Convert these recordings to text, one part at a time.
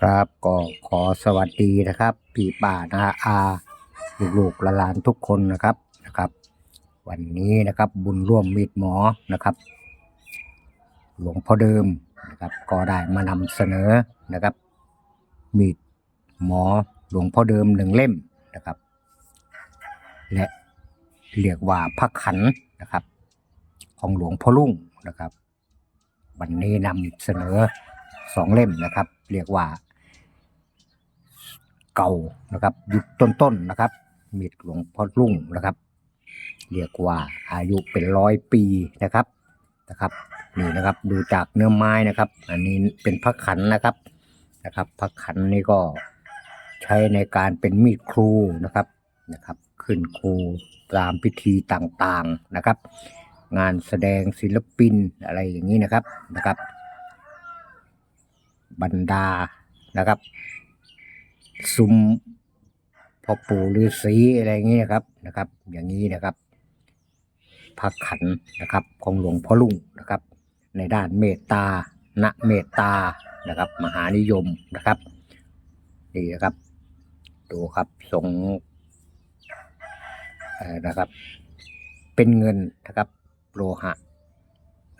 ครับก็ขอสวัสดีนะครับพี่ป้านาอาลูกๆหลานทุกคนนะครับนะครับ วันนี้นะครับบุญร่วมมีดหมอนะครับ หลวงพ่อเดิมนะครับ ก็ได้มานำเสนอนะครับ มีดหมอหลวงพ่อเดิมหนึ่งเล่มนะครับ และเรียกว่าพระขันนะครับ ของหลวงพ่อลุ่งนะครับ วันนี้นำเสนอ สองเล่มนะครับ เรียกว่า เก่านะครับยุคต้นๆนะครับมีดหลวงพ่อลุ่งนะครับ เรียกว่าอายุเป็นร้อยปีนะครับนะครับนี่นะครับดูจากเนื้อไม้นะครับ อันนี้เป็นพระขันนะครับนะครับพระขันนี่ก็ใช้ในการเป็นมีดครูนะครับนะครับ ขึ้นครูตามพิธีต่างๆนะครับ งานแสดงศิลปินอะไรอย่างนี้นะครับนะครับ บรรดานะครับ ซุ้มพ่อปู่ฤาษีอะไรอย่างนี้นะครับนะครับ อย่างนี้นะครับพระขันนะครับ ของหลวงพ่อลุงนะครับ ในด้านเมตตาณเมตตานะครับ มหานิยมนะครับนี่นะครับ ดูครับทรงนะครับ เป็นเงินนะครับโลหะ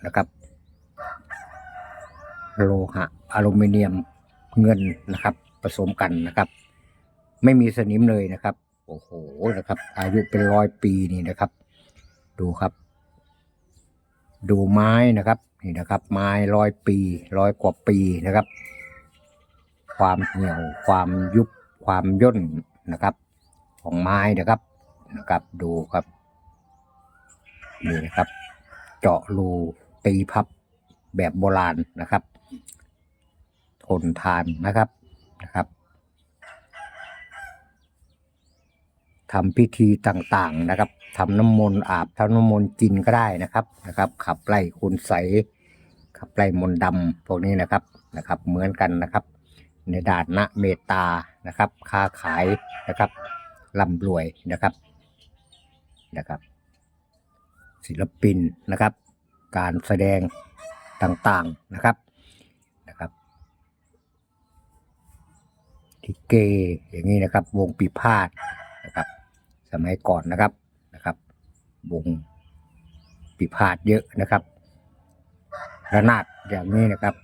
นะครับ โลหะอลูมิเนียมเงินนะครับ ผสมกันนะครับ ไม่มีสนิมเลยนะครับ โอ้โหนะครับ อายุเป็นร้อยปีนี่นะครับ ดูครับ ดูไม้นะครับนี่นะครับ ไม้ร้อยปีร้อยกว่าปีนะครับ ความเหี่ยวความยุบความย่นนะครับ ของไม้นะครับนะครับ ดูครับนี่นะครับ เจาะรูตีพับแบบโบราณนะครับ ทนทานนะครับนะครับทำพิธีต่างๆนะครับทำน้ำมนต์อาบทำน้ำมนต์กินก็ได้นะครับนะครับ ขับไล่คุณใสขับไล่มนต์ดำพวกนี้นะครับนะครับ เหมือนกันนะครับ ในด่านนะเมตตานะครับ ค้าขายนะครับร่ำรวยนะครับนะครับ ศิลปินนะครับ การแสดงต่างๆนะครับ ทิเกอย่างนี้นะครับ วงปีพาดนะครับ สมัยก่อนนะครับนะครับ วงปีพาดเยอะนะครับ ระนาดอย่างนี้นะครับ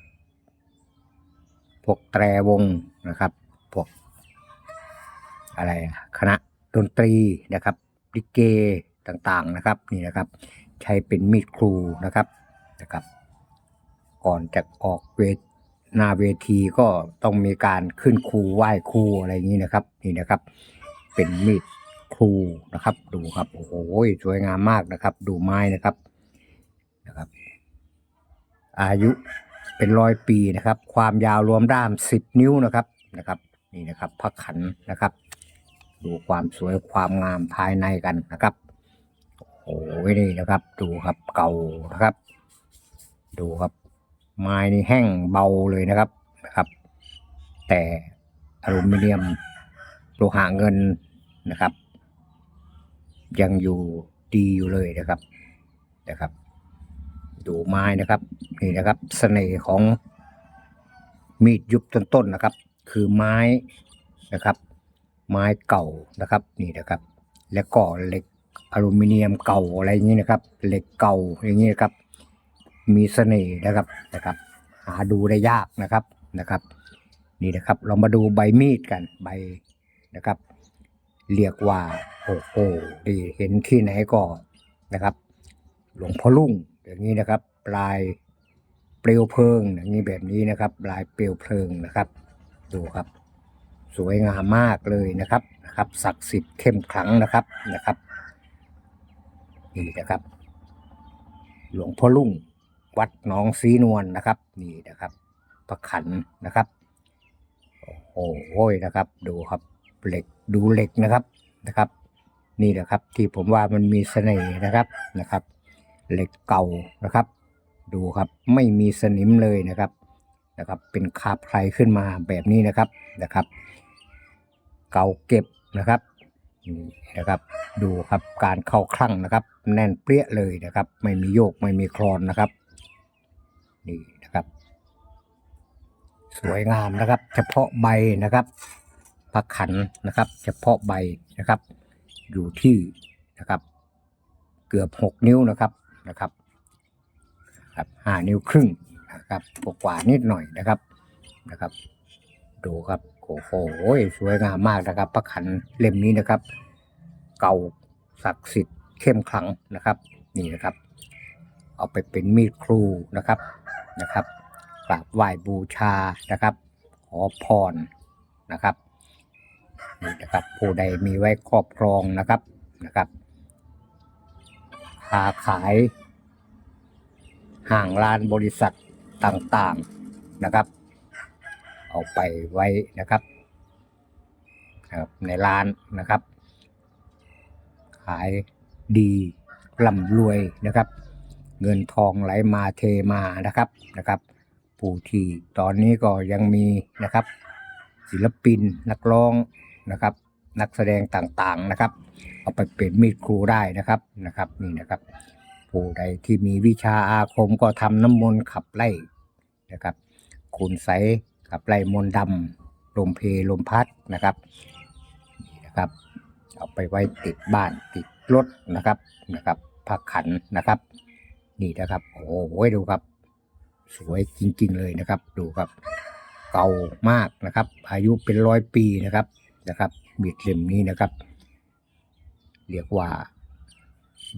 พวกแตรวงนะครับพวกอะไรคณะดนตรีนะครับลิเกต่างๆนะครับนี่นะครับ ใช้เป็นมีดครูนะครับนะครับ ก่อนจะออกเวท หน้าเวทีก็ต้องมีการขึ้นครูไหว้ครูอะไรอย่างนี้นะครับ นี่นะครับ เป็นมีดครูนะครับ ดูครับโอ้โหสวยงามมากนะครับ ดูไม้นะครับนะครับ อายุเป็นร้อยปีนะครับ ความยาวรวมด้ามสิบนิ้วนะครับนะครับ นี่นะครับพระขันนะครับ ดูความสวยความงามภายในกันนะครับโอ้โหนี่นะครับ ดูครับเก่านะครับ ดูครับ ไม้นี่แห้งเบาเลยนะครับนะครับ แต่อลูมิเนียมโลหะเงินนะครับ ยังอยู่ดีอยู่เลยนะครับนะครับ ดูไม้นะครับนี่นะครับเสน่ห์ของมีดยุบต้นๆนะครับ คือไม้นะครับ ไม้เก่านะครับนี่นะครับ แล้วก็เหล็กอลูมิเนียมเก่าอะไรอย่างนี้นะครับ เหล็กเก่าอย่างนี้นะครับ มีเสน่ห์นะครับนะครับ หาดูได้ยากนะครับนะครับ นี่นะครับ เรามาดูใบมีดกันใบนะครับ เรียกว่าโอ้โหดีเห็นที่ไหนก็นะครับ หลวงพ่อลุ่งอย่างนี้นะครับ ปลายเปลวเพลิงอย่างนี้แบบนี้นะครับปลายเปลวเพลิงนะครับ ดูครับ สวยงามมากเลยนะครับนะครับศักดิ์สิทธิ์เข้มขลังนะครับนะครับนี่นะครับ หลวงพ่อลุ่ง วัดหนองสีนวลนะครับ นี่นะครับพระขันนะครับ โอ้โหนะครับ ดูครับเหล็กดูเหล็กนะครับนะครับ นี่นะครับ ที่ผมว่ามันมีเสน่ห์นะครับนะครับ เหล็กเก่านะครับ ดูครับไม่มีสนิมเลยนะครับนะครับ เป็นคาบไพรขึ้นมาแบบนี้นะครับนะครับ เก่าเก็บนะครับนี่นะครับดูครับการเข้าคลั่งนะครับ แน่นเปรี้ยเลยนะครับ ไม่มีโยกไม่มีคลอนนะครับ นี่นะครับ สวยงามนะครับ เฉพาะใบนะครับผักขันนะครับ เฉพาะใบนะครับ อยู่ที่นะครับ เกือบหกนิ้วนะครับนะครับครับห้านิ้วครึ่งนะครับกว่าๆนิดหน่อยนะครับนะครับ ดูครับโอ้โหสวยงามมากนะครับ พระขันเล่มนี้นะครับ เก่าศักดิ์สิทธิ์เข้มขลังนะครับ นี่นะครับ เอาไปเป็นมีดครูนะครับ นะครับกราบไหว้บูชานะครับ ขอพรนะครับนี่นะครับผู้ใดมีไว้ครอบครองนะครับนะครับค้าขายห่างร้านบริษัทต่างๆนะครับ เอาไปไว้นะครับนะครับในร้านนะครับ ขายดีร่ำรวยนะครับ เงินทองไหลมาเทมานะครับนะครับผู้ที่ตอนนี้ก็ยังมีนะครับ ศิลปินนักร้องนะครับ นักแสดงต่างๆนะครับ เอาไปเป็นมีดครูได้นะครับนะครับนี่นะครับผู้ใดที่มีวิชาอาคมก็ทำน้ำมนต์ขับไล่นะครับคุณใสขับไล่มนต์ดำลมเพลมพัดนะครับนี่นะครับ เอาไปไว้ติดบ้านติดรถนะครับนะครับผักขันนะครับ นี่นะครับโอ้โหดูครับ สวยจริง ๆ เลยนะครับ ดูครับ เก่ามากนะครับ อายุเป็นร้อยปีนะครับนะครับมีดเล่มนี้นะครับ เรียกว่า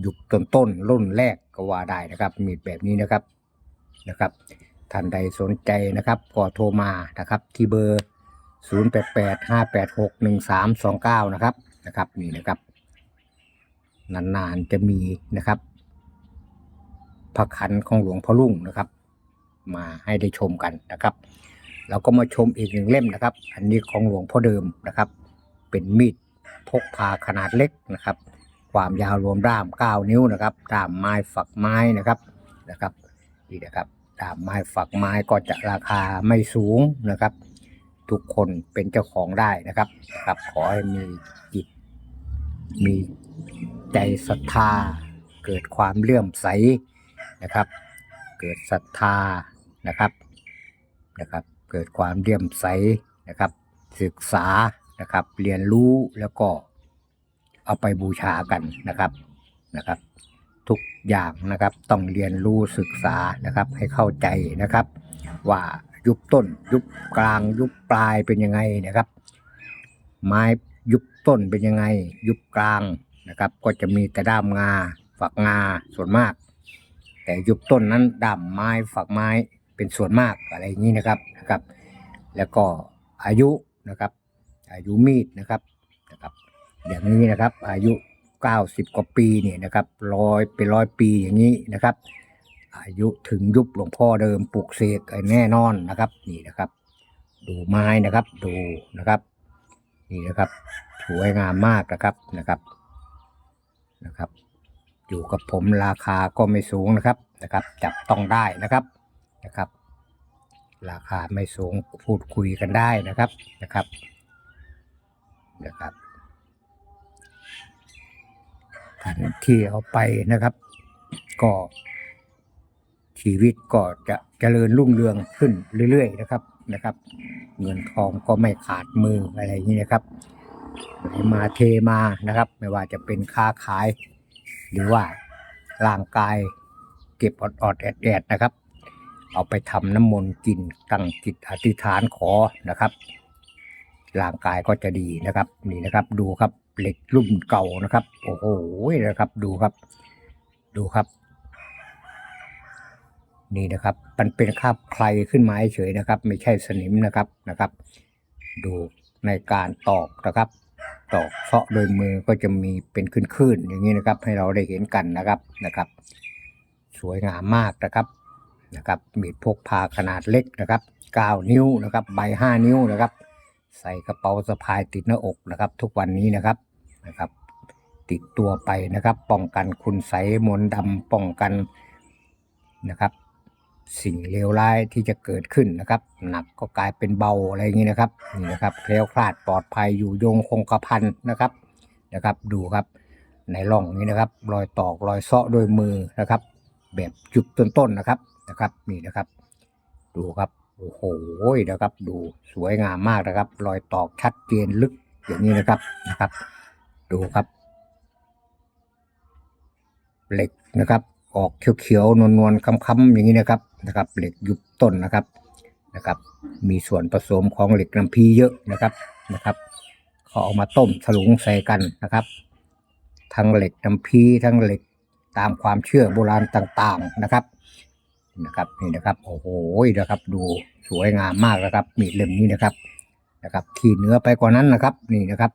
ยุคต้นๆรุ่นแรกก็ว่าได้นะครับมีดแบบนี้นะครับนะครับท่านใดสนใจนะครับก็โทรมานะครับ ที่เบอร์ 0 8 8 5 8 6 1 3 2 9 นะครับนะครับนี่นะครับ นานๆจะมีนะครับ พระขันของหลวงพ่อรุ่งนะครับ มาให้ได้ชมกันนะครับ เราก็มาชมอีกหนึ่งเล่มนะครับ อันนี้ของหลวงพ่อเดิมนะครับ เป็นมีดพกพาขนาดเล็กนะครับ ความยาวรวมด้าม 9 นิ้วนะครับด้ามไม้ฝักไม้นะครับนะครับนี่นะครับด้ามไม้ฝักไม้ก็จะราคาไม่สูงนะครับ ทุกคนเป็นเจ้าของได้นะครับครับขอให้มีจิตมีใจศรัทธาเกิดความเลื่อมใส นะครับ เกิดศรัทธานะครับนะครับ เกิดความเลื่อมใสนะครับ ศึกษานะครับ เรียนรู้แล้วก็เอาไปบูชากันนะครับนะครับ ทุกอย่างนะครับต้องเรียนรู้ศึกษานะครับให้เข้าใจนะครับ ว่ายุคต้น ยุคกลางยุคปลายเป็นยังไงนะครับ ไม้ยุคต้นเป็นยังไง ยุคกลางนะครับ ก็จะมีแต่ด้ามงาฝักงาส่วนมาก แต่ยุคต้นนั้นด้ามไม้ฝักไม้เป็นส่วนมากอะไรอย่างนี้นะครับนะครับ แล้วก็อายุนะครับ อายุมีดนะครับนะครับอย่างนี้นะครับอายุ 90 กว่าปีเนี่ยนะครับร้อยเป็นร้อยปีอย่างนี้นะครับ อายุถึงยุคหลวงพ่อเดิมปลูกเสกแน่นอนนะครับนี่นะครับ ดูไม้นะครับดูนะครับนี่นะครับสวยงามมากนะครับนะครับนะครับ อยู่กับผมราคาก็ไม่สูงนะครับนะครับ จับต้องได้นะครับนะครับ ราคาไม่สูงพูดคุยกันได้นะครับนะครับนะครับท่านที่เอาไปนะครับ ก็ชีวิตก็จะเจริญรุ่งเรืองขึ้นเรื่อยๆนะครับนะครับ เงินทองก็ไม่ขาดมืออะไรอย่างนี้นะครับไหลมาเทมานะครับ ไม่ว่าจะเป็นค้าขาย หรือว่าร่างกายเก็บอดอดแอดแอดนะครับ เอาไปทำน้ำมนต์กินตั้งจิตอธิษฐานขอนะครับร่างกายก็จะดีนะครับ นี่นะครับดูครับเหล็กรุ่นเก่านะครับ โอ้โหนะครับดูครับ ดูครับ นี่นะครับ มันเป็นคราบใครขึ้นมาเฉยนะครับ ไม่ใช่สนิมนะครับนะครับ ดูในการตอกนะครับ ตอกเซาะโดยมือก็จะมีเป็นคลื่นๆอย่างนี้นะครับ ให้เราได้เห็นกันนะครับนะครับ สวยงามมากนะครับนะครับมีดพกพาขนาดเล็กนะครับ 9 นิ้วนะครับใบ5นิ้วนะครับ ใส่กระเป๋าสะพายติดหน้าอกนะครับ ทุกวันนี้นะครับนะครับ ติดตัวไปนะครับ ป้องกันคุณใสมนต์ดำป้องกันนะครับ สิ่งเลวร้ายที่จะเกิดขึ้นนะครับ หนักก็กลายเป็นเบาอะไรอย่างนี้นะครับนี่นะครับแคล้วคลาดปลอดภัยอยู่ยงคงกระพันนะครับนะครับ ดูครับในร่องนี้นะครับ รอยตอกรอยเซาะด้วยมือนะครับ แบบจุดต้นๆนะครับนะครับนี่นะครับ ดูครับโอ้โหนะครับ ดูสวยงามมากนะครับ รอยตอกชัดเจนลึกอย่างนี้นะครับนะครับ ดูครับ เหล็กนะครับ ออกเขียวๆนวลๆค้ำๆอย่างนี้นะครับนะครับ เหล็กยุบต้นนะครับนะครับ มีส่วนผสมของเหล็กน้ำพีเยอะนะครับนะครับเขาเอามาต้มถลุงใส่กันนะครับ ทั้งเหล็กน้ำพีทั้งเหล็กตามความเชื่อโบราณต่างๆนะครับนะครับนี่นะครับโอ้โหนะครับ ดูสวยงามมากนะครับ มีดเล่มนี้นะครับนะครับ ที่เนื้อไปกว่านั้นนะครับ นี่นะครับ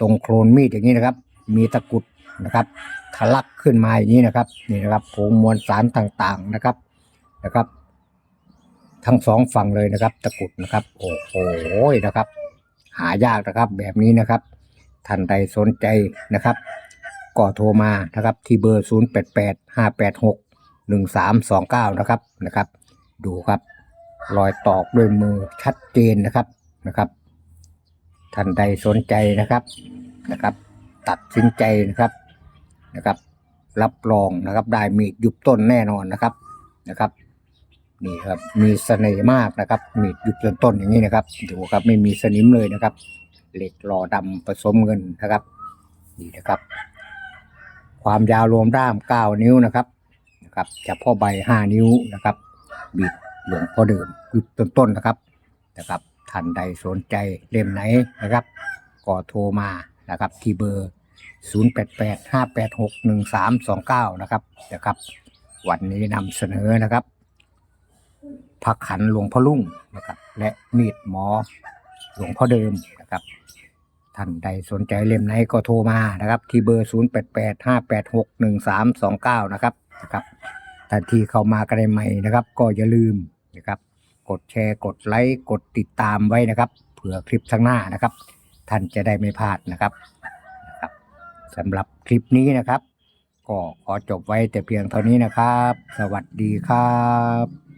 ตรงโคลนมีดอย่างนี้นะครับ มีตะกุด นะครับทะลักขึ้นมาอย่างนี้นะครับนี่นะครับผงมวลสารต่างๆนะครับนะครับ ทั้งสองฝั่งเลยนะครับ ตะกุดนะครับ โอ้โหนะครับ หายากนะครับ แบบนี้นะครับท่านใดสนใจนะครับ ก็โทรมานะครับ ที่เบอร์ 0 8 8 5 8 6 1 3 2 9 นะครับนะครับ ดูครับรอยตอกด้วยมือชัดเจนนะครับนะครับท่านใดสนใจนะครับนะครับ ตัดสินใจนะครับ นะครับ รับรองนะครับ ได้มีดยุบต้นแน่นอนนะครับนะครับนี่ครับมีเสน่ห์มากนะครับมีดยุบต้นต้นอย่างนี้นะครับดูครับไม่มีสนิมเลยนะครับ เหล็กหล่อดำผสมเงินนะครับนี่นะครับ ความยาวรวมด้าม9นิ้วนะครับนะครับเฉพาะใบ5นิ้วนะครับบิดหลวงพ่อเดิมยุบต้นต้นนะครับนะครับท่านใดสนใจเล่มไหนนะครับ ก็โทรมานะครับที่เบอร์ 0885861329 นะครับนะครับ วันนี้นำเสนอนะครับผักขันหลวงพ่อลุ่งนะครับ และมีดหมอหลวงพ่อเดิมนะครับท่านใดสนใจเล่มไหนก็โทรมานะครับ ที่เบอร์ 0885861329 นะครับนะครับท่านที่เข้ามากันใหม่นะครับ ก็อย่าลืมนะครับ กดแชร์กดไลค์กดติดตามไว้นะครับเผื่อคลิปข้างหน้านะครับ ท่านจะได้ไม่พลาดนะครับ สำหรับคลิปนี้นะครับ ก็ขอจบไว้แต่เพียงเท่านี้นะครับ สวัสดีครับ